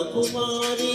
Kanyakumari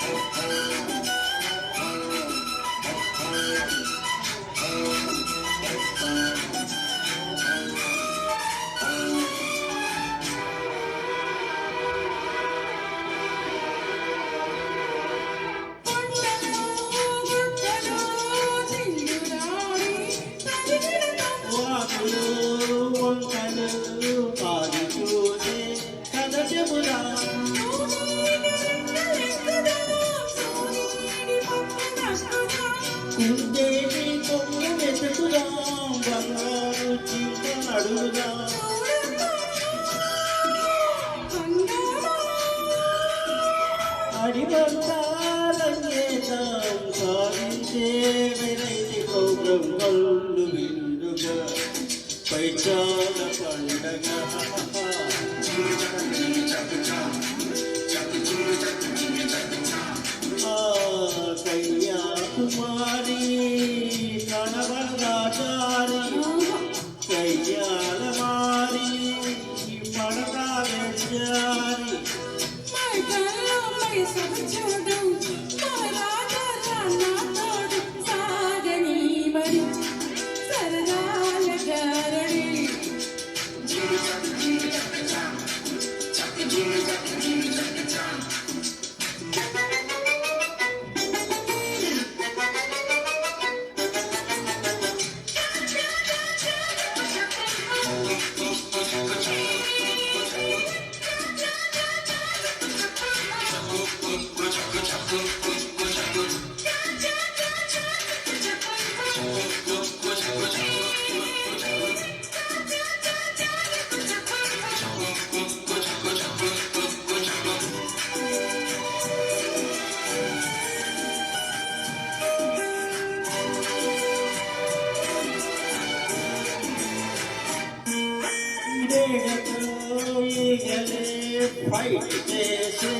Bye. కుందేటి కొమ్ము వెతుకుదా బంగారు చింత అడుగుదా అడివంతాలంగేతాం సాధించే వెరైటీ ప్రోగ్రాం కళ్ళు విందుగా. పైచాల పండగ ఆ కుమారి కనబరాచారి కయ్యాల మారి పడతా వెచ్చారి fight this.